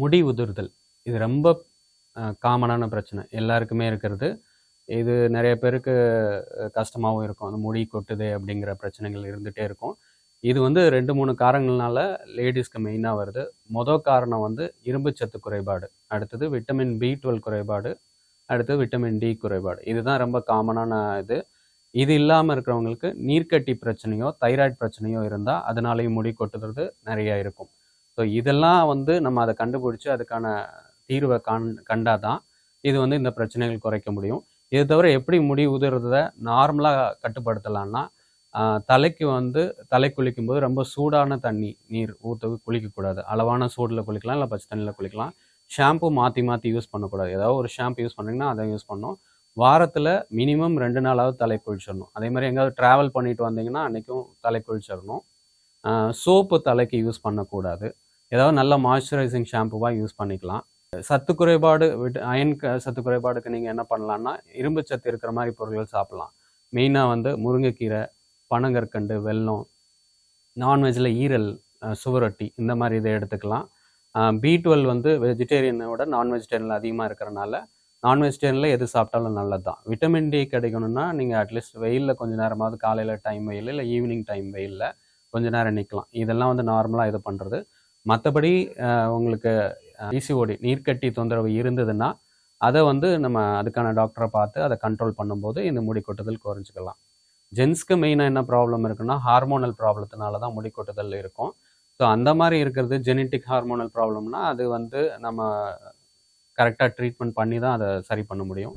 முடி உதிர்தல். இது ரொம்ப காமனான பிரச்சனை. எல்லாருக்குமே இருக்கிறது. இது நிறைய பேருக்கு கஷ்டமாகவும் இருக்கும். அந்த முடி கொட்டுது அப்படிங்கிற பிரச்சனைகள் இருந்துகிட்டே இருக்கும். இது வந்து ரெண்டு மூணு காரணங்கள்னால லேடிஸ்க்கு மெயினாக வருது. மொதல் காரணம் வந்து இரும்புச்சத்து குறைபாடு. அடுத்தது விட்டமின் பி டுவெல் குறைபாடு. அடுத்தது விட்டமின் டி குறைபாடு. இதுதான் ரொம்ப காமனான இது. இது இல்லாமல் இருக்கிறவங்களுக்கு நீர்க்கட்டி பிரச்சனையோ தைராய்டு பிரச்சனையோ இருந்தால் அதனாலேயும் முடி கொட்டுறது நிறைய இருக்கும். ஸோ இதெல்லாம் வந்து நம்ம அதை கண்டுபிடிச்சி அதுக்கான தீர்வை கண் கண்டாதான் இது வந்து இந்த பிரச்சனைகள் குறைக்க முடியும். இது தவிர எப்படி முடி உதிர்றத நார்மலாக கட்டுப்படுத்தலாம்னா தலைக்கு வந்து தலை குளிக்கும் போது ரொம்ப சூடான தண்ணி நீர் ஊற்ற குளிக்கக்கூடாது. அளவான சூடில் குளிக்கலாம் இல்லை பச்சை தண்ணியில் குளிக்கலாம். ஷாம்பு மாற்றி மாற்றி யூஸ் பண்ணக்கூடாது. ஏதாவது ஒரு ஷாம்பு யூஸ் பண்ணிங்கன்னா அதை யூஸ் பண்ணணும். வாரத்தில் மினிமம் ரெண்டு நாளாவது தலை குளிச்சிடணும். அதே மாதிரி எங்கேயாவது ட்ராவல் பண்ணிட்டு வந்தீங்கன்னா அன்றைக்கும் தலை குளிச்சிடணும். சோப்பு தலைக்கு யூஸ் பண்ணக்கூடாது. ஏதாவது நல்ல மாய்ஸ்சரைசிங் ஷாம்புவாக யூஸ் பண்ணிக்கலாம். சத்து குறைபாடு விட்டு அயன் சத்து குறைபாடுக்கு நீங்கள் என்ன பண்ணலான்னா இரும்பு சத்து இருக்கிற மாதிரி பொருட்கள் சாப்பிட்லாம். மெயினாக வந்து முருங்கைக்கீரை பனங்கற்கண்டு வெல்லம் நான்வெஜ்ஜில் ஈரல் சுவரொட்டி இந்த மாதிரி இதை எடுத்துக்கலாம். பி டுவெல் வந்து வெஜிடேரியனை விட நான் வெஜிடேரியனில் அதிகமாக இருக்கிறனால நான் வெஜிடேரியனில் எது சாப்பிட்டாலும் நல்லது தான் விட்டமின் டி கிடைக்கணும்னா நீங்கள் அட்லீஸ்ட் வெயிலில் கொஞ்சம் நேரமாவது காலையில் டைம் வெயில் இல்லை ஈவினிங் டைம் வெயிலில் கொஞ்சம் நேரம் நிற்கலாம் இதெல்லாம் வந்து நார்மலாக இது பண்ணுறது மற்றபடி உங்களுக்கு இசிஓடி நீர்க்கட்டி தொந்தரவு இருந்ததுன்னா அதை வந்து நம்ம அதுக்கான டாக்டரை பார்த்து அதை கண்ட்ரோல் பண்ணும்போது இந்த முடி கொட்டுதல் குறைஞ்சிக்கலாம் ஜென்ஸ்க்கு மெயினாக என்ன ப்ராப்ளம் இருக்குன்னா ஹார்மோனல் ப்ராப்ளத்தினால தான் முடி கொட்டுதல் இருக்கும். ஸோ அந்த மாதிரி இருக்கிறது ஜெனட்டிக் ஹார்மோனல் ப்ராப்ளம்னா அது வந்து நம்ம கரெக்டாக ட்ரீட்மெண்ட் பண்ணி தான் அதை சரி பண்ண முடியும்.